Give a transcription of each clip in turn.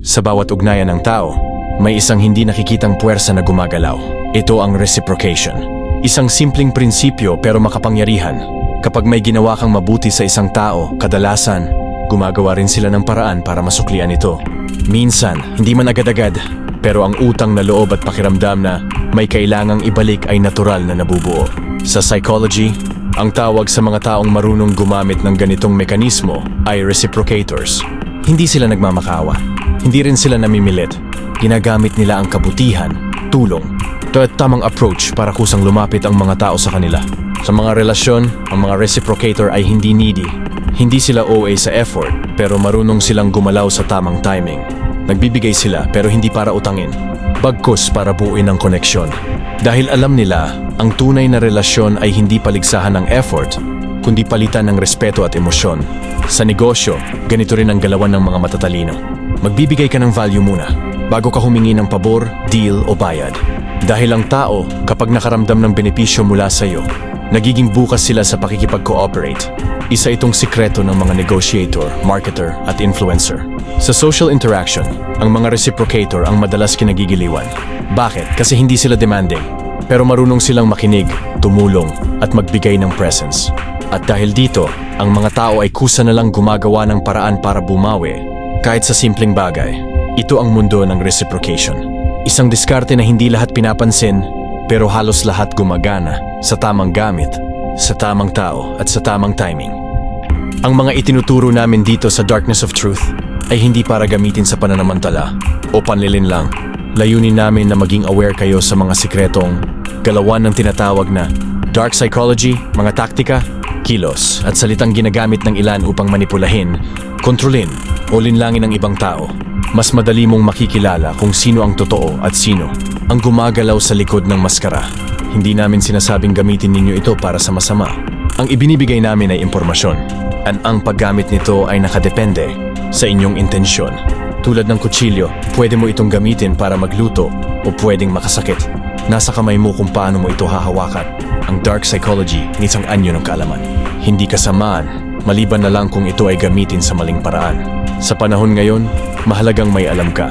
Sa bawat ugnayan ng tao, may isang hindi nakikitang puwersa na gumagalaw. Ito ang reciprocation. Isang simpleng prinsipyo pero makapangyarihan. Kapag may ginawa kang mabuti sa isang tao, kadalasan, gumagawa rin sila ng paraan para masuklian ito. Minsan, hindi man agad-agad, pero ang utang na loob at pakiramdam na may kailangang ibalik ay natural na nabubuo. Sa psychology, ang tawag sa mga taong marunong gumamit ng ganitong mekanismo ay reciprocators. Hindi sila nagmamakawa. Hindi rin sila namimilit. Ginagamit nila ang kabutihan, tulong, ito at tamang approach para kusang lumapit ang mga tao sa kanila. Sa mga relasyon, ang mga reciprocator ay hindi needy. Hindi sila OA sa effort, pero marunong silang gumalaw sa tamang timing. Nagbibigay sila pero hindi para utangin. Bagkus para buuin ang koneksyon. Dahil alam nila, ang tunay na relasyon ay hindi paligsahan ng effort, kundi palitan ng respeto at emosyon. Sa negosyo, ganito rin ang galawan ng mga matatalino. Magbibigay ka ng value muna, bago ka humingi ng pabor, deal o bayad. Dahil ang tao, kapag nakaramdam ng benepisyo mula sa iyo, nagiging bukas sila sa pakikipag-cooperate. Isa itong sikreto ng mga negotiator, marketer at influencer. Sa social interaction, ang mga reciprocator ang madalas kinagigiliwan. Bakit? Kasi hindi sila demanding, pero marunong silang makinig, tumulong at magbigay ng presence. At dahil dito, ang mga tao ay kusa na lang gumagawa ng paraan para bumawi, kahit sa simpleng bagay. Ito ang mundo ng reciprocation. Isang diskarte na hindi lahat pinapansin, pero halos lahat gumagana sa tamang gamit, sa tamang tao at sa tamang timing. Ang mga itinuturo namin dito sa Darkness of Truth ay hindi para gamitin sa pananamantala o panlilin lang. Layunin namin na maging aware kayo sa mga sikretong galawan ng tinatawag na dark psychology, mga taktika, kilos at salitang ginagamit ng ilan upang manipulahin, kontrolin o linlangin ng ibang tao. Mas madali mong makikilala kung sino ang totoo at sino ang gumagalaw sa likod ng maskara. Hindi namin sinasabing gamitin ninyo ito para sa masama. Ang ibinibigay namin ay impormasyon. At ang paggamit nito ay nakadepende sa inyong intensyon. Tulad ng kutsilyo, pwede mo itong gamitin para magluto o pwedeng makasakit. Nasa kamay mo kung paano mo ito hahawakan. Ang dark psychology ng isang anyo ng kaalaman. Hindi kasamaan, maliban na lang kung ito ay gamitin sa maling paraan. Sa panahon ngayon, mahalagang may alam ka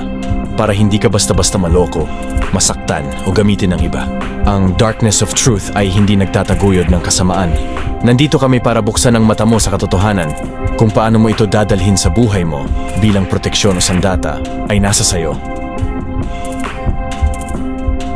para hindi ka basta-basta maloko, masaktan o gamitin ng iba. Ang darkness of truth ay hindi nagtataguyod ng kasamaan. Nandito kami para buksan ang mata mo sa katotohanan. Kung paano mo ito dadalhin sa buhay mo bilang proteksyon o sandata ay nasa sayo.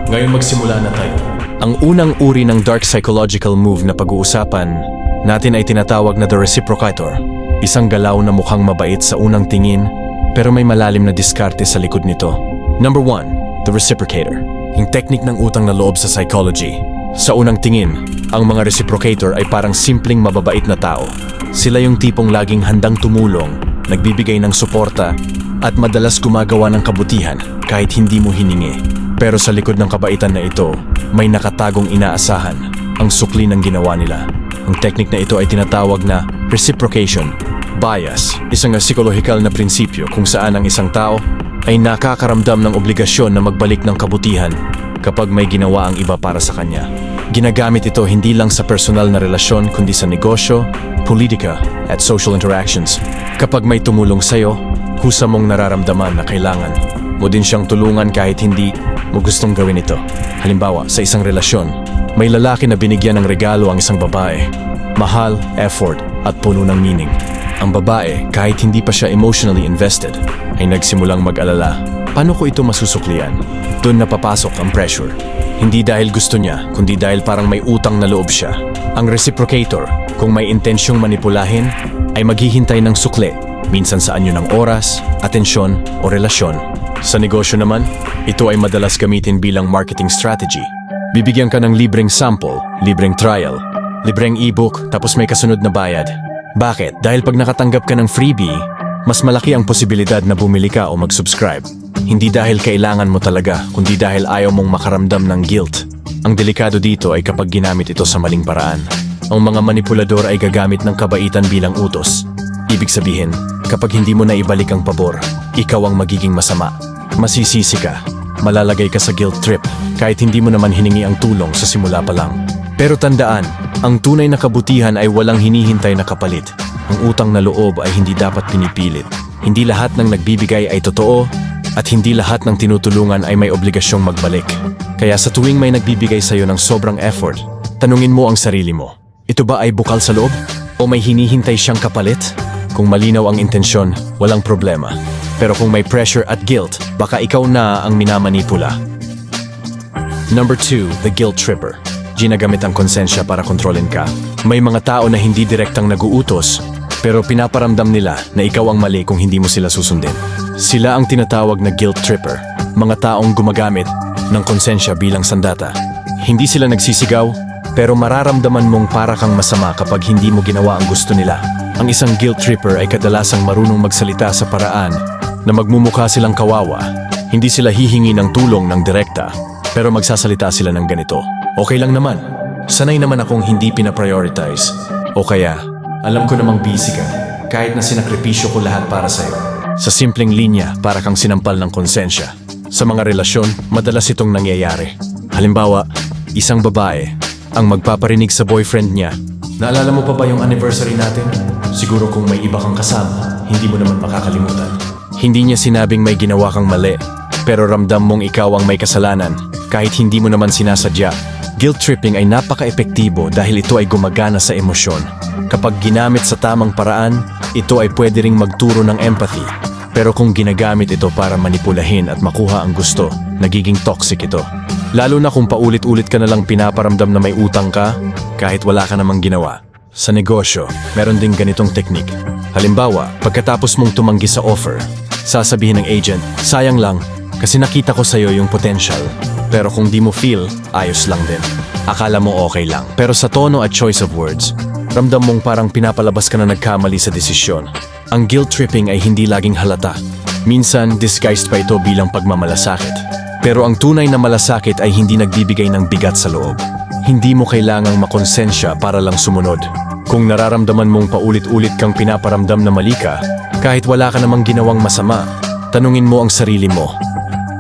Ngayon magsimula na tayo. Ang unang uri ng dark psychological move na pag-uusapan natin ay tinatawag na the reciprocator. Isang galaw na mukhang mabait sa unang tingin pero may malalim na diskarte sa likod nito. Number 1, the reciprocator. Yung technique ng utang na loob sa psychology. Sa unang tingin, ang mga reciprocator ay parang simpleng mababait na tao. Sila yung tipong laging handang tumulong, nagbibigay ng suporta, at madalas gumagawa ng kabutihan kahit hindi mo hiningi. Pero sa likod ng kabaitan na ito, may nakatagong inaasahan, ang sukli ng ginawa nila. Ang technique na ito ay tinatawag na reciprocation bias, isang psikolohikal na prinsipyo kung saan ang isang tao ay nakakaramdam ng obligasyon na magbalik ng kabutihan kapag may ginawa ang iba para sa kanya. Ginagamit ito hindi lang sa personal na relasyon kundi sa negosyo, politika, at social interactions. Kapag may tumulong sa'yo, kusa mong nararamdaman na kailangan mo din siyang tulungan kahit hindi mo gustong gawin ito. Halimbawa, sa isang relasyon, may lalaki na binigyan ng regalo ang isang babae. Mahal, effort, at puno ng meaning. Ang babae, kahit hindi pa siya emotionally invested, ay nagsimulang mag-alala. Paano ko ito masusuklian? Doon napapasok ang pressure. Hindi dahil gusto niya, kundi dahil parang may utang na loob siya. Ang reciprocator, kung may intensyong manipulahin, ay maghihintay ng sukle, minsan sa anyo ng oras, atensyon o relasyon. Sa negosyo naman, ito ay madalas gamitin bilang marketing strategy. Bibigyan ka ng libreng sample, libreng trial, libreng ebook tapos may kasunod na bayad. Bakit? Dahil pag nakatanggap ka ng freebie, mas malaki ang posibilidad na bumili ka o mag-subscribe. Hindi dahil kailangan mo talaga, kundi dahil ayaw mong makaramdam ng guilt. Ang delikado dito ay kapag ginamit ito sa maling paraan. Ang mga manipulador ay gagamit ng kabaitan bilang utos. Ibig sabihin, kapag hindi mo na ibalik ang pabor, ikaw ang magiging masama. Masisisi ka, malalagay ka sa guilt trip kahit hindi mo naman hiningi ang tulong sa simula pa lang. Pero tandaan, ang tunay na kabutihan ay walang hinihintay na kapalit. Ang utang na loob ay hindi dapat pinipilit. Hindi lahat ng nagbibigay ay totoo at hindi lahat ng tinutulungan ay may obligasyong magbalik. Kaya sa tuwing may nagbibigay sa'yo ng sobrang effort, tanungin mo ang sarili mo. Ito ba ay bukal sa loob? O may hinihintay siyang kapalit? Kung malinaw ang intensyon, walang problema. Pero kung may pressure at guilt, baka ikaw na ang minamanipula. Number 2, the guilt tripper. Ginagamit ang konsensya para kontrolin ka. May mga tao na hindi direktang naguutos, pero pinaparamdam nila na ikaw ang mali kung hindi mo sila susundin. Sila ang tinatawag na guilt tripper, mga taong gumagamit ng konsensya bilang sandata. Hindi sila nagsisigaw, pero mararamdaman mong para kang masama kapag hindi mo ginawa ang gusto nila. Ang isang guilt tripper ay kadalasang marunong magsalita sa paraan na magmumukha silang kawawa. Hindi sila hihingi ng tulong ng direkta, pero magsasalita sila ng ganito. Okay lang naman. Sanay naman akong hindi pinaprioritize. O kaya, alam ko namang busy ka, kahit na sinakripisyo ko lahat para sa'yo. Sa simpleng linya, para kang sinampal ng konsensya. Sa mga relasyon, madalas itong nangyayari. Halimbawa, isang babae ang magpaparinig sa boyfriend niya. Naalala mo pa ba yung anniversary natin? Siguro kung may iba kang kasama, hindi mo naman makakalimutan. Hindi niya sinabing may ginawa kang mali, pero ramdam mong ikaw ang may kasalanan kahit hindi mo naman sinasadya. Guilt tripping ay napaka-epektibo dahil ito ay gumagana sa emosyon. Kapag ginamit sa tamang paraan, ito ay pwede ring magturo ng empathy. Pero kung ginagamit ito para manipulahin at makuha ang gusto, nagiging toxic ito. Lalo na kung paulit-ulit ka nalang pinaparamdam na may utang ka, kahit wala ka namang ginawa. Sa negosyo, meron ding ganitong teknik. Halimbawa, pagkatapos mong tumanggi sa offer, sasabihin ng agent, sayang lang, kasi nakita ko sa'yo yung potential. Pero kung di mo feel, ayos lang din. Akala mo okay lang. Pero sa tono at choice of words, ramdam mong parang pinapalabas ka na nagkamali sa desisyon. Ang guilt tripping ay hindi laging halata. Minsan, disguised pa ito bilang pagmamalasakit. Pero ang tunay na malasakit ay hindi nagbibigay ng bigat sa loob. Hindi mo kailangang makonsensya para lang sumunod. Kung nararamdaman mong paulit-ulit kang pinaparamdam na mali ka, kahit wala ka namang ginawang masama, tanungin mo ang sarili mo.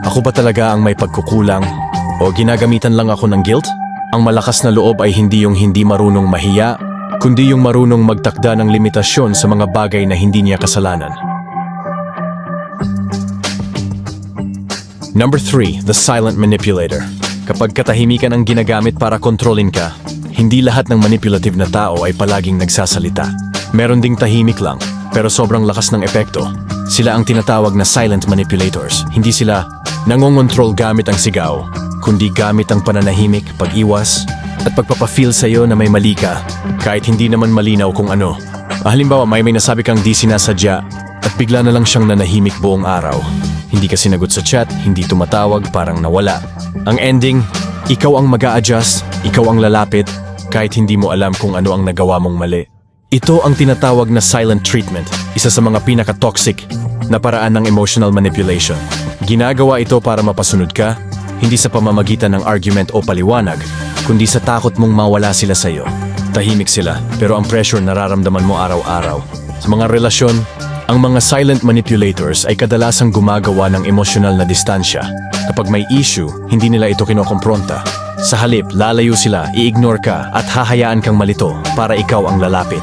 Ako ba talaga ang may pagkukulang? O ginagamitan lang ako ng guilt? Ang malakas na loob ay hindi yung hindi marunong mahiya, kundi yung marunong magtakda ng limitasyon sa mga bagay na hindi niya kasalanan. Number 3, the silent manipulator. Kapag katahimikan ang ginagamit para kontrolin ka, hindi lahat ng manipulative na tao ay palaging nagsasalita. Meron ding tahimik lang, pero sobrang lakas ng epekto. Sila ang tinatawag na silent manipulators. Hindi sila nangongontrol gamit ang sigaw, kundi gamit ang pananahimik, pag-iwas, at pagpapafeel sa'yo na may mali ka, kahit hindi naman malinaw kung ano. Ah, Halimbawa, may may nasabi kang di sinasadya, at bigla na lang siyang nanahimik buong araw. Hindi ka sinagot sa chat, hindi tumatawag, parang nawala. Ang ending, ikaw ang mag adjust ikaw ang lalapit, kahit hindi mo alam kung ano ang nagawa mong mali. Ito ang tinatawag na silent treatment, isa sa mga pinaka-toxic na paraan ng emotional manipulation. Ginagawa ito para mapasunod ka, hindi sa pamamagitan ng argument o paliwanag, kundi sa takot mong mawala sila sa iyo. Tahimik sila, pero ang pressure nararamdaman mo araw-araw. Sa mga relasyon, ang mga silent manipulators ay kadalasang gumagawa ng emosyonal na distansya. Kapag may issue, hindi nila ito kinokompronta. Sa halip, lalayo sila, i-ignore ka at hahayaan kang malito para ikaw ang lalapit.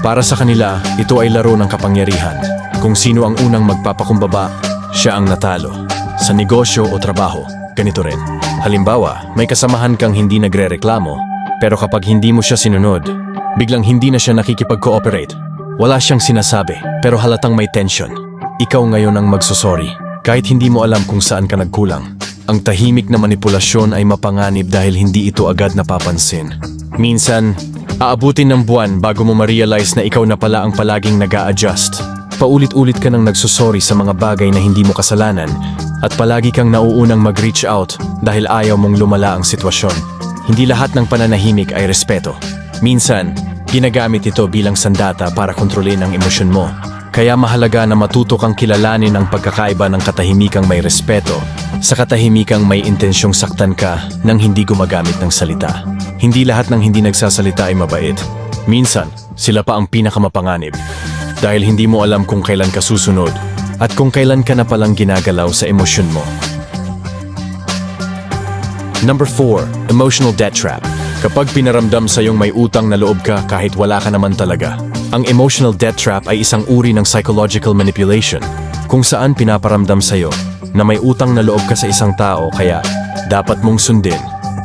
Para sa kanila, ito ay laro ng kapangyarihan. Kung sino ang unang magpapakumbaba, siya ang natalo. Sa negosyo o trabaho, ganito rin. Halimbawa, may kasamahan kang hindi nagre-reklamo, pero kapag hindi mo siya sinunod, biglang hindi na siya nakikipag-cooperate. Wala siyang sinasabi, pero halatang may tension. Ikaw ngayon ang magsusorry, kahit hindi mo alam kung saan ka nagkulang. Ang tahimik na manipulasyon ay mapanganib dahil hindi ito agad napapansin. Minsan, aabutin ng buwan bago mo ma-realize na ikaw na pala ang palaging nag adjust Paulit-ulit ka nang nagsusorry sa mga bagay na hindi mo kasalanan at palagi kang nauunang mag-reach out dahil ayaw mong lumala ang sitwasyon. Hindi lahat ng pananahimik ay respeto. Minsan, ginagamit ito bilang sandata para kontrolin ang emosyon mo. Kaya mahalaga na matuto kang kilalanin ang pagkakaiba ng katahimikang may respeto sa katahimikang may intensyong saktan ka nang hindi gumagamit ng salita. Hindi lahat ng hindi nagsasalita ay mabait. Minsan, sila pa ang pinakamapanganib. Dahil hindi mo alam kung kailan ka susunod at kung kailan ka na palang ginagalaw sa emosyon mo. Number 4, emotional debt trap. Kapag pinaramdam sa iyong may utang na loob ka kahit wala ka naman talaga, Ang emotional debt trap ay isang uri ng psychological manipulation kung saan pinaparamdam sa'yo na may utang na loob ka sa isang tao kaya dapat mong sundin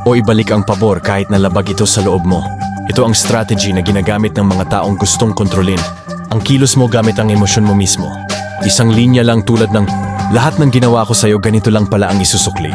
o ibalik ang pabor kahit na labag ito sa loob mo. Ito ang strategy na ginagamit ng mga taong gustong kontrolin. Ang kilos mo gamit ang emosyon mo mismo. Isang linya lang tulad ng lahat ng ginawa ko sa'yo ganito lang pala ang isusukli.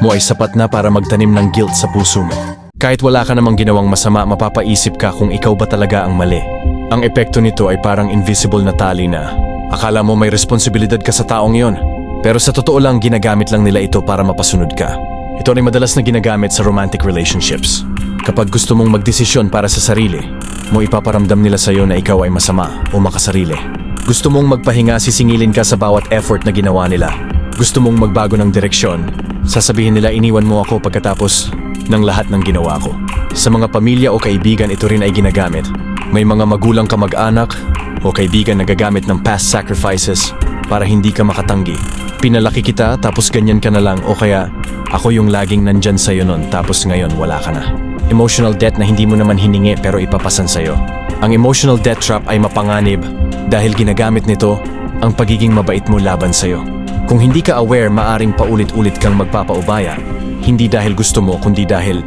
Mo ay sapat na para magtanim ng guilt sa puso mo. Kahit wala ka namang ginawang masama, mapapaisip ka kung ikaw ba talaga ang mali. Ang epekto nito ay parang invisible na tali na akala mo may responsibilidad ka sa taong yon. Pero sa totoo lang, ginagamit lang nila ito para mapasunod ka. Ito ay madalas na ginagamit sa romantic relationships. Kapag gusto mong magdesisyon para sa sarili, mo ipaparamdam nila sa iyo na ikaw ay masama o makasarili. Gusto mong magpahinga, sisingilin ka sa bawat effort na ginawa nila. Gusto mong magbago ng direksyon, sasabihin nila iniwan mo ako pagkatapos ng lahat ng ginawa ko. Sa mga pamilya o kaibigan ito rin ay ginagamit. May mga magulang kamag-anak o kaibigan na gagamit ng past sacrifices para hindi ka makatanggi. Pinalaki kita tapos ganyan ka na lang o kaya ako yung laging nandyan sa'yo nun tapos ngayon wala ka na. Emotional debt na hindi mo naman hiningi pero ipapasan sa'yo. Ang emotional debt trap ay mapanganib dahil ginagamit nito ang pagiging mabait mo laban sa'yo. Kung hindi ka aware, maaring paulit-ulit kang magpapaubaya. Hindi dahil gusto mo, kundi dahil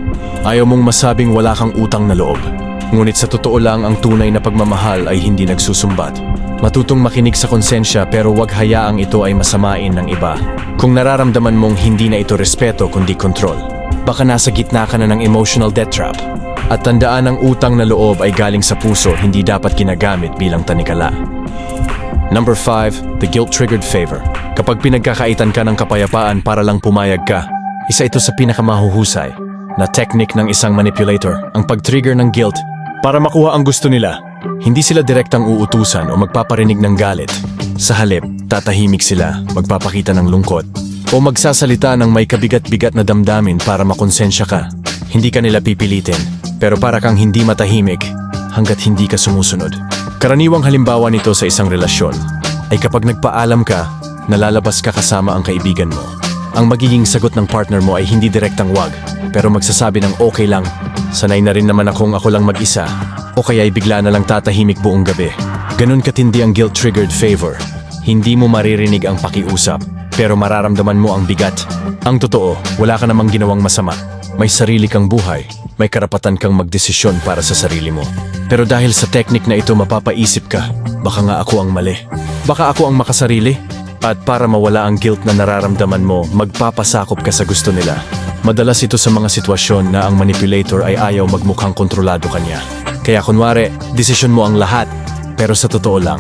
ayaw mong masabing wala kang utang na loob. Ngunit sa totoo lang ang tunay na pagmamahal ay hindi nagsusumbat. Matutong makinig sa konsensya pero wag hayaang ito ay masamain ng iba. Kung nararamdaman mong hindi na ito respeto kundi kontrol, baka nasa gitna ka na ng emotional debt trap. At tandaan ang utang na loob ay galing sa puso, hindi dapat ginagamit bilang tanikala. Number 5, the guilt-triggered favor. Kapag pinagkakaitan ka ng kapayapaan para lang pumayag ka, isa ito sa pinakamahuhusay na technique ng isang manipulator, ang pag-trigger ng guilt para makuha ang gusto nila. Hindi sila direktang uutusan o magpaparinig ng galit. Sa halip, tatahimik sila, magpapakita ng lungkot, o magsasalita ng may kabigat-bigat na damdamin para makonsensya ka. Hindi ka nila pipilitin, pero para kang hindi matahimik hanggat hindi ka sumusunod. Karaniwang halimbawa nito sa isang relasyon ay kapag nagpaalam ka, nalalabas ka kasama ang kaibigan mo. Ang magiging sagot ng partner mo ay hindi direktang wag, pero magsasabi ng okay lang, sanay na rin naman akong ako lang mag-isa, o kaya ay bigla na lang tatahimik buong gabi. Ganun katindi ang guilt-triggered favor. Hindi mo maririnig ang pakiusap, pero mararamdaman mo ang bigat. Ang totoo, wala ka namang ginawang masama. May sarili kang buhay, may karapatan kang magdesisyon para sa sarili mo. Pero dahil sa teknik na ito mapapaisip ka, baka nga ako ang mali. Baka ako ang makasarili. At para mawala ang guilt na nararamdaman mo, magpapasakop ka sa gusto nila. Madalas ito sa mga sitwasyon na ang manipulator ay ayaw magmukhang kontrolado kanya. Kaya kunwari, desisyon mo ang lahat, pero sa totoo lang,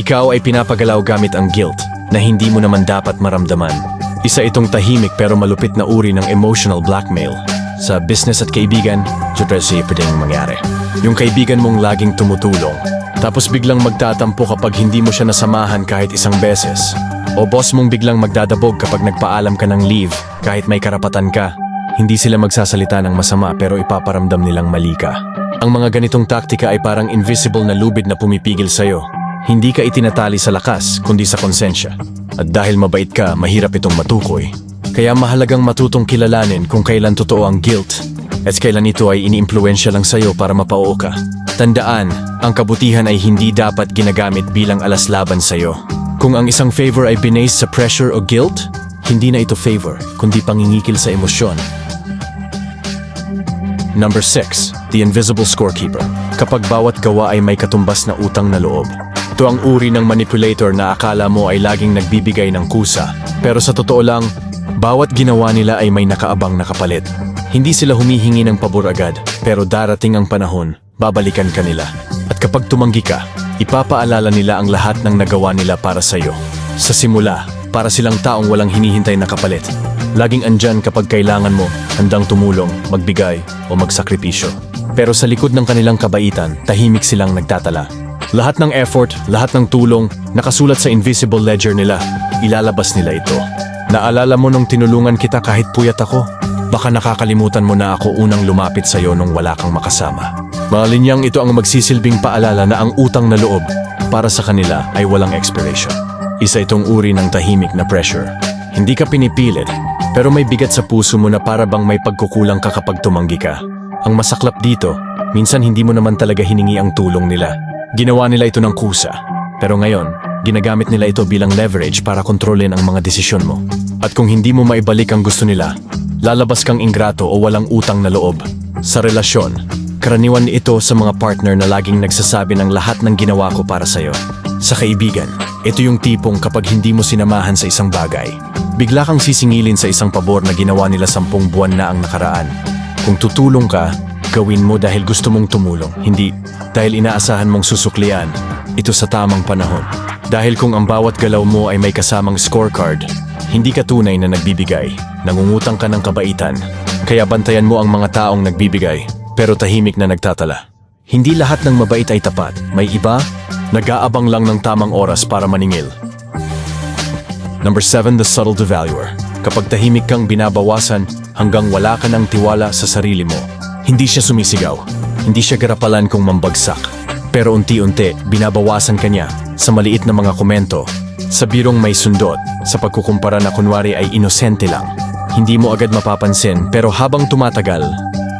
ikaw ay pinapagalaw gamit ang guilt na hindi mo naman dapat maramdaman. Isa itong tahimik pero malupit na uri ng emotional blackmail. Sa business at kaibigan, Jodresi pwedeng mangyari. Yung kaibigan mong laging tumutulong, tapos biglang magtatampo kapag hindi mo siya nasamahan kahit isang beses. O boss mong biglang magdadabog kapag nagpaalam ka ng leave kahit may karapatan ka. Hindi sila magsasalita ng masama pero ipaparamdam nilang mali ka. Ang mga ganitong taktika ay parang invisible na lubid na pumipigil sa'yo. Hindi ka itinatali sa lakas kundi sa konsensya. At dahil mabait ka, mahirap itong matukoy. Kaya mahalagang matutong kilalanin kung kailan totoo ang guilt at kailan ito ay iniimpluensya lang sa'yo para mapao ka. Tandaan, ang kabutihan ay hindi dapat ginagamit bilang alas laban sa'yo. Kung ang isang favor ay binase sa pressure o guilt, hindi na ito favor, kundi pangingikil sa emosyon. Number 6, the invisible scorekeeper. Kapag bawat gawa ay may katumbas na utang na loob. Ito ang uri ng manipulator na akala mo ay laging nagbibigay ng kusa. Pero sa totoo lang, bawat ginawa nila ay may nakaabang na kapalit. Hindi sila humihingi ng pabor agad, pero darating ang panahon, babalikan ka nila. At kapag tumanggi ka, ipapaalala nila ang lahat ng nagawa nila para sa iyo. Sa simula, para silang taong walang hinihintay na kapalit. Laging andyan kapag kailangan mo, handang tumulong, magbigay, o magsakripisyo. Pero sa likod ng kanilang kabaitan, tahimik silang nagtatala. Lahat ng effort, lahat ng tulong, nakasulat sa invisible ledger nila. Ilalabas nila ito. Naalala mo nung tinulungan kita kahit puyat ako? Baka nakakalimutan mo na ako unang lumapit sa iyo nung wala kang makasama. Malinyang ito ang magsisilbing paalala na ang utang na loob para sa kanila ay walang expiration. Isa itong uri ng tahimik na pressure. Hindi ka pinipilit, pero may bigat sa puso mo na para bang may pagkukulang ka kapag tumanggi ka. Ang masaklap dito, minsan hindi mo naman talaga hiningi ang tulong nila. Ginawa nila ito ng kusa. Pero ngayon, ginagamit nila ito bilang leverage para kontrolin ang mga desisyon mo. At kung hindi mo maibalik ang gusto nila, lalabas kang ingrato o walang utang na loob. Sa relasyon, karaniwan ito sa mga partner na laging nagsasabi ng lahat ng ginawa ko para sa'yo. Sa kaibigan, ito yung tipong kapag hindi mo sinamahan sa isang bagay, bigla kang sisingilin sa isang pabor na ginawa nila sampung buwan na ang nakaraan. Kung tutulong ka, gawin mo dahil gusto mong tumulong, hindi dahil inaasahan mong susuklian. Ito sa tamang panahon. Dahil kung ang bawat galaw mo ay may kasamang scorecard, hindi ka tunay na nagbibigay. Nangungutang ka ng kabaitan. Kaya bantayan mo ang mga taong nagbibigay, pero tahimik na nagtatala. Hindi lahat ng mabait ay tapat. May iba, nag-aabang lang ng tamang oras para maningil. Number 7, the subtle devaluer. Kapag tahimik kang binabawasan hanggang wala ka ng tiwala sa sarili mo, hindi siya sumisigaw. Hindi siya garapalan kung mambagsak. Pero unti-unti, binabawasan ka niya sa maliit na mga komento, sa birong may sundot, sa pagkukumpara na kunwari ay inosente lang. Hindi mo agad mapapansin pero habang tumatagal,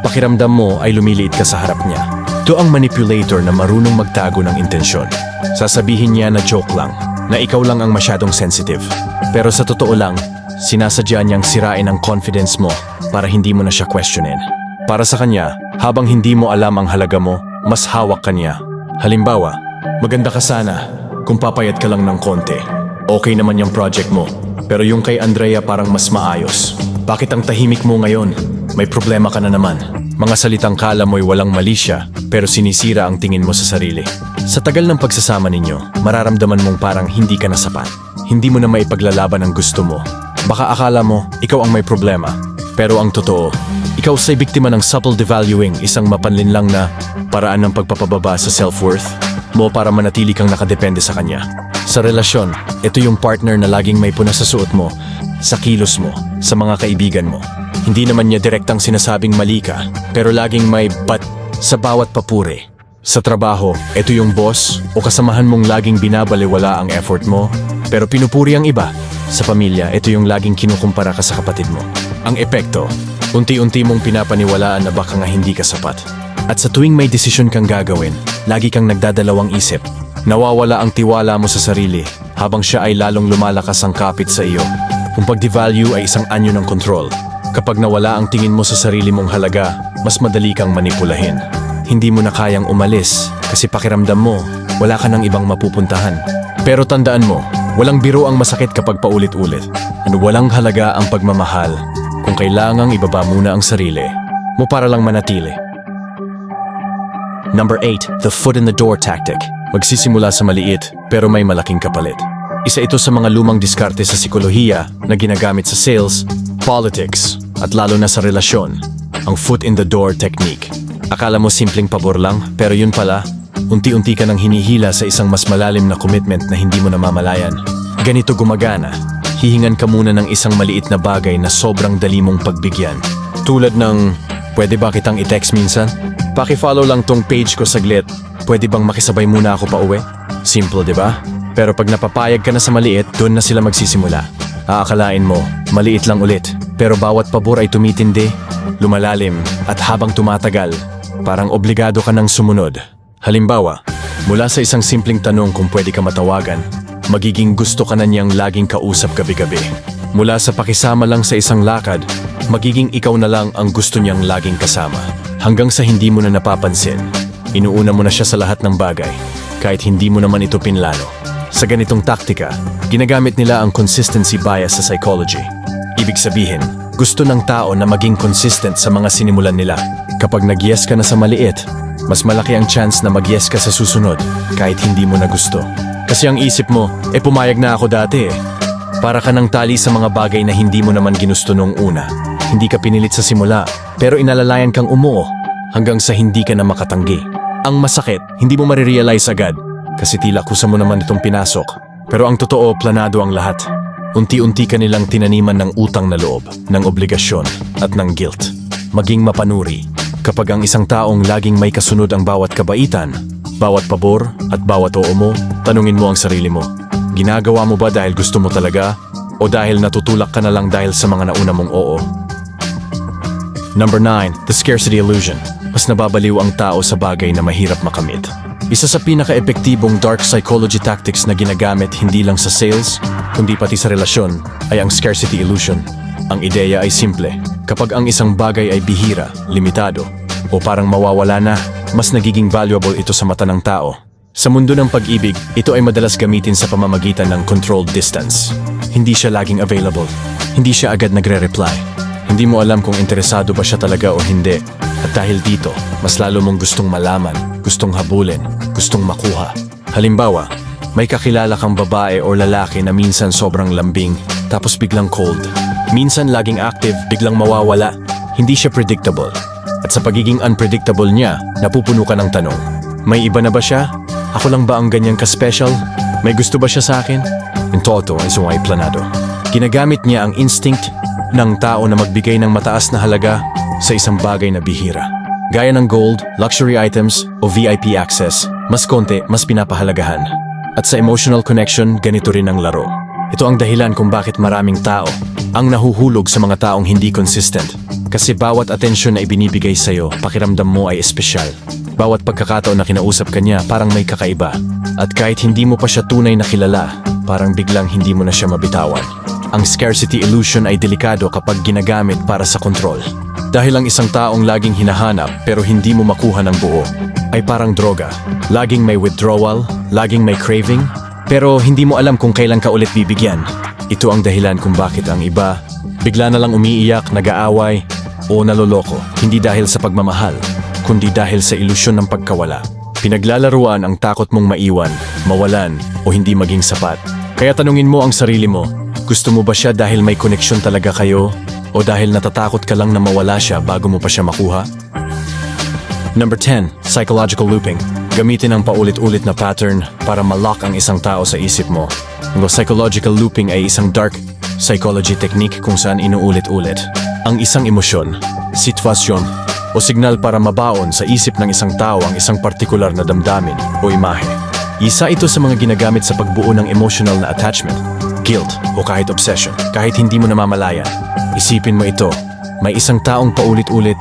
pakiramdam mo ay lumiliit ka sa harap niya. Ito ang manipulator na marunong magtago ng intensyon. Sasabihin niya na joke lang, na ikaw lang ang masyadong sensitive. Pero sa totoo lang, sinasadya niyang sirain ang confidence mo para hindi mo na siya questionin. Para sa kanya, habang hindi mo alam ang halaga mo, mas hawak ka niya. Halimbawa, maganda ka sana kung papayat ka lang ng konti. Okay naman yung project mo, pero yung kay Andrea parang mas maayos. Bakit ang tahimik mo ngayon? May problema ka na naman. Mga salitang kala mo'y walang mali siya, pero sinisira ang tingin mo sa sarili. Sa tagal ng pagsasama ninyo, mararamdaman mong parang hindi ka na sapat. Hindi mo na maipaglalaban ang gusto mo. Baka akala mo, ikaw ang may problema. Pero ang totoo, ikaw sa'y biktima ng subtle devaluing, isang mapanlinlang na paraan ng pagpapababa sa self-worth mo para manatili kang nakadepende sa kanya. Sa relasyon, ito yung partner na laging may puna sa suot mo, sa kilos mo, sa mga kaibigan mo. Hindi naman niya direktang sinasabing mali ka, pero laging may but sa bawat papuri. Sa trabaho, ito yung boss o kasamahan mong laging binabaliwala ang effort mo, pero pinupuri ang iba. Sa pamilya, ito yung laging kinukumpara ka sa kapatid mo. Ang epekto, unti-unti mong pinapaniwalaan na baka nga hindi ka sapat. At sa tuwing may desisyon kang gagawin, lagi kang nagdadalawang isip. Nawawala ang tiwala mo sa sarili habang siya ay lalong lumalakas ang kapit sa iyo. Kung pag-devalue ay isang anyo ng control. Kapag nawala ang tingin mo sa sarili mong halaga, mas madali kang manipulahin. Hindi mo na kayang umalis kasi pakiramdam mo, wala ka ng ibang mapupuntahan. Pero tandaan mo, walang biro ang masakit kapag paulit-ulit. Ano walang halaga ang pagmamahal kung kailangang ibaba muna ang sarili mo para lang manatili. Number 8, the foot in the door tactic. Magsisimula sa maliit pero may malaking kapalit. Isa ito sa mga lumang diskarte sa sikolohiya na ginagamit sa sales, politics, at lalo na sa relasyon. Ang foot in the door technique. Akala mo simpleng pabor lang, pero yun pala, unti-unti ka nang hinihila sa isang mas malalim na commitment na hindi mo namamalayan. Ganito gumagana. Hihingan ka muna ng isang maliit na bagay na sobrang dali mong pagbigyan. Tulad ng, pwede ba kitang i-text minsan? Paki-follow lang tong page ko saglit. Pwede bang makisabay muna ako pa uwi? Simple, di ba? Pero pag napapayag ka na sa maliit, doon na sila magsisimula. Aakalain mo, maliit lang ulit. Pero bawat pabor ay tumitindi, lumalalim, at habang tumatagal, parang obligado ka ng sumunod. Halimbawa, mula sa isang simpleng tanong kung pwede ka matawagan, magiging gusto ka na niyang laging kausap gabi-gabi. Mula sa pakisama lang sa isang lakad, magiging ikaw na lang ang gusto niyang laging kasama. Hanggang sa hindi mo na napapansin, inuuna mo na siya sa lahat ng bagay, kahit hindi mo naman ito pinlano. Sa ganitong taktika, ginagamit nila ang consistency bias sa psychology. Ibig sabihin, gusto ng tao na maging consistent sa mga sinimulan nila. Kapag nag-yes ka na sa maliit, mas malaki ang chance na mag-yes ka sa susunod kahit hindi mo na gusto. Kasi ang isip mo, eh pumayag na ako dati eh. Para ka ng tali sa mga bagay na hindi mo naman ginusto nung una. Hindi ka pinilit sa simula, pero inalalayan kang umuo hanggang sa hindi ka na makatanggi. Ang masakit, hindi mo marirealize agad kasi tila kusa mo naman itong pinasok. Pero ang totoo, planado ang lahat. Unti-unti ka nilang tinaniman ng utang na loob, ng obligasyon, at ng guilt. Maging mapanuri. Kapag ang isang taong laging may kasunod ang bawat kabaitan, bawat pabor, at bawat oo mo, tanungin mo ang sarili mo. Ginagawa mo ba dahil gusto mo talaga? O dahil natutulak ka na lang dahil sa mga nauna mong oo? Number 9, the scarcity illusion. Mas nababaliw ang tao sa bagay na mahirap makamit. Isa sa pinaka-epektibong dark psychology tactics na ginagamit hindi lang sa sales, kundi pati sa relasyon, ay ang scarcity illusion. Ang ideya ay simple. Kapag ang isang bagay ay bihira, limitado, o parang mawawala na, mas nagiging valuable ito sa mata ng tao. Sa mundo ng pag-ibig, ito ay madalas gamitin sa pamamagitan ng controlled distance. Hindi siya laging available. Hindi siya agad nagre-reply. Hindi mo alam kung interesado ba siya talaga o hindi. At dahil dito, mas lalo mong gustong malaman, gustong habulin, gustong makuha. Halimbawa, may kakilala kang babae o lalaki na minsan sobrang lambing, tapos biglang cold. Minsan laging active, biglang mawawala. Hindi siya predictable. At sa pagiging unpredictable niya, napupuno ka ng tanong. May iba na ba siya? Ako lang ba ang ganyang ka-special? May gusto ba siya sa akin? In toto ay sumay planado. Ginagamit niya ang instinct ng tao na magbigay ng mataas na halaga sa isang bagay na bihira. Gaya ng gold, luxury items o VIP access, mas konti, mas pinapahalagahan. At sa emotional connection, ganito rin ang laro. Ito ang dahilan kung bakit maraming tao ang nahuhulog sa mga taong hindi consistent. Kasi bawat atensyon na ibinibigay sa'yo, pakiramdam mo ay espesyal. Bawat pagkakataon na kinausap ka niya, parang may kakaiba. At kahit hindi mo pa siya tunay na kilala, parang biglang hindi mo na siya mabitawan. Ang scarcity illusion ay delikado kapag ginagamit para sa kontrol. Dahil ang isang taong laging hinahanap pero hindi mo makuha ng buo, ay parang droga. Laging may withdrawal, laging may craving, pero hindi mo alam kung kailan ka ulit bibigyan. Ito ang dahilan kung bakit ang iba bigla na lang umiiyak, nag-aaway, o naloloko, hindi dahil sa pagmamahal, kundi dahil sa ilusyon ng pagkawala. Pinaglalaruan ang takot mong maiwan, mawalan, o hindi maging sapat. Kaya tanungin mo ang sarili mo, gusto mo ba siya dahil may koneksyon talaga kayo? O dahil natatakot ka lang na mawala siya bago mo pa siya makuha? Number 10. Psychological looping. Gamitin ang paulit-ulit na pattern para malock ang isang tao sa isip mo. Ang psychological looping ay isang dark psychology technique kung saan inuulit-ulit ang isang emosyon, sitwasyon, o signal para mabaon sa isip ng isang tao ang isang partikular na damdamin o imahe. Isa ito sa mga ginagamit sa pagbuo ng emotional na attachment, guilt, o kahit obsession, kahit hindi mo namamalayan. Isipin mo ito, may isang taong paulit-ulit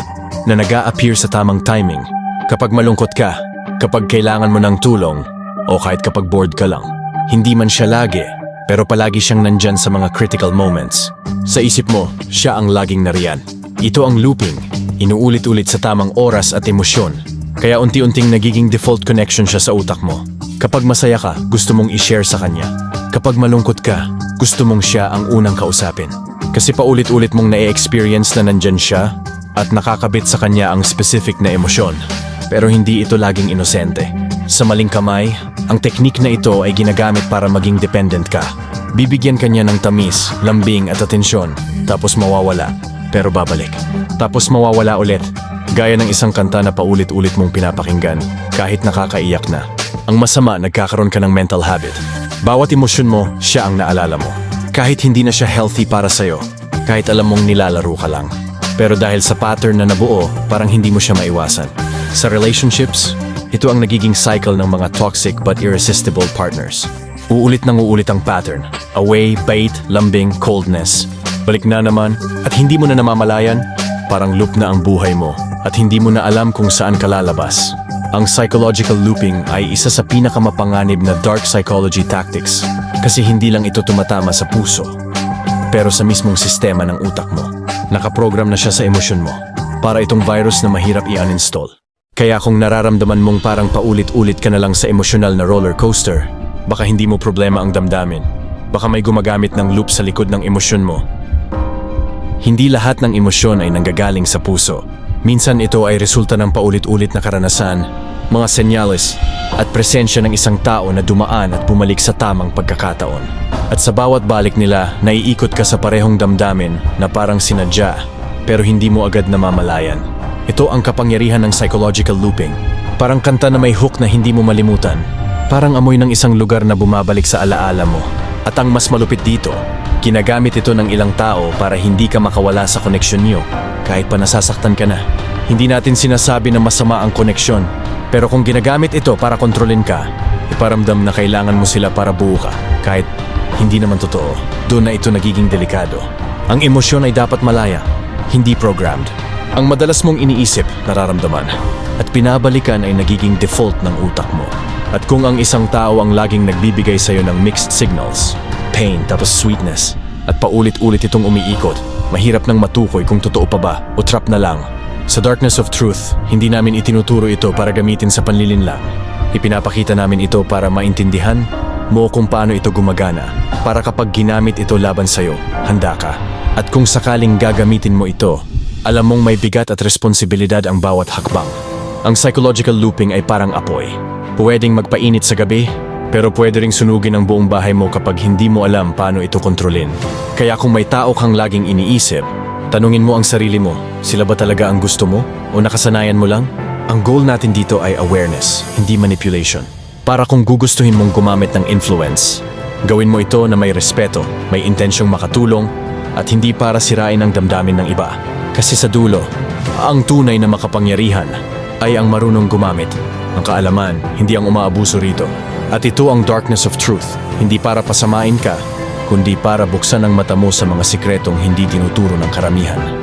na nag appear sa tamang timing. Kapag malungkot ka, kapag kailangan mo ng tulong, o kahit kapag bored ka lang. Hindi man siya lagi, pero palagi siyang nandyan sa mga critical moments. Sa isip mo, siya ang laging nariyan. Ito ang looping, inuulit-ulit sa tamang oras at emosyon. Kaya unti-unting nagiging default connection siya sa utak mo. Kapag masaya ka, gusto mong i-share sa kanya. Kapag malungkot ka, gusto mong siya ang unang kausapin. Kasi paulit-ulit mong na-experience na nandyan siya at nakakabit sa kanya ang specific na emosyon. Pero hindi ito laging inosente. Sa maling kamay, ang teknik na ito ay ginagamit para maging dependent ka. Bibigyan ka niya ng tamis, lambing at atensyon, tapos mawawala, pero babalik. Tapos mawawala ulit, gaya ng isang kanta na paulit-ulit mong pinapakinggan, kahit nakakaiyak na. Ang masama, nagkakaroon ka ng mental habit. Bawat emosyon mo, siya ang naalala mo. Kahit hindi na siya healthy para sa'yo, kahit alam mong nilalaro ka lang. Pero dahil sa pattern na nabuo, parang hindi mo siya maiwasan. Sa relationships, ito ang nagiging cycle ng mga toxic but irresistible partners. Uulit nang uulit ang pattern. Away, bait, lambing, coldness. Balik na naman, at hindi mo na namamalayan, parang loop na ang buhay mo, at hindi mo na alam kung saan ka lalabas. Ang psychological looping ay isa sa pinakamapanganib na dark psychology tactics kasi hindi lang ito tumatama sa puso, pero sa mismong sistema ng utak mo. Nakaprogram na siya sa emosyon mo para itong virus na mahirap i-uninstall. Kaya kung nararamdaman mong parang paulit-ulit ka na lang sa emosyonal na roller coaster, baka hindi mo problema ang damdamin. Baka may gumagamit ng loop sa likod ng emosyon mo. Hindi lahat ng emosyon ay nanggagaling sa puso. Minsan ito ay resulta ng paulit-ulit na karanasan, mga senyales, at presensya ng isang tao na dumaan at bumalik sa tamang pagkakataon. At sa bawat balik nila, naiikot ka sa parehong damdamin na parang sinadya, pero hindi mo agad namamalayan. Ito ang kapangyarihan ng psychological looping. Parang kanta na may hook na hindi mo malimutan. Parang amoy ng isang lugar na bumabalik sa alaala mo. At ang mas malupit dito, ginagamit ito ng ilang tao para hindi ka makawala sa koneksyon niyo, kahit pa nasasaktan ka na. Hindi natin sinasabi na masama ang koneksyon, pero kung ginagamit ito para kontrolin ka, iparamdam na kailangan mo sila para buo ka, kahit hindi naman totoo. Doon na ito nagiging delikado. Ang emosyon ay dapat malaya, hindi programmed. Ang madalas mong iniisip, nararamdaman, at pinabalikan ay nagiging default ng utak mo. At kung ang isang tao ang laging nagbibigay sa'yo ng mixed signals, pain tapos sweetness, at paulit-ulit itong umiikot, mahirap nang matukoy kung totoo pa ba o trap na lang. Sa Darkness of Truth, hindi namin itinuturo ito para gamitin sa panlilinlang. Ipinapakita namin ito para maintindihan mo kung paano ito gumagana, para kapag ginamit ito laban sa'yo, handa ka. At kung sakaling gagamitin mo ito, alam mong may bigat at responsibilidad ang bawat hakbang. Ang psychological looping ay parang apoy. Pwedeng magpainit sa gabi, pero pwede ring sunugin ang buong bahay mo kapag hindi mo alam paano ito kontrolin. Kaya kung may tao kang laging iniisip, tanungin mo ang sarili mo, sila ba talaga ang gusto mo o nakasanayan mo lang? Ang goal natin dito ay awareness, hindi manipulation. Para kung gugustuhin mong gumamit ng influence, gawin mo ito na may respeto, may intensyong makatulong, at hindi para sirain ang damdamin ng iba. Kasi sa dulo, ang tunay na makapangyarihan ay ang marunong gumamit ng kaalaman, hindi ang umaabuso rito. At ito ang darkness of truth, hindi para pasamain ka, kundi para buksan ang mata mo sa mga sikretong hindi tinuturo ng karamihan.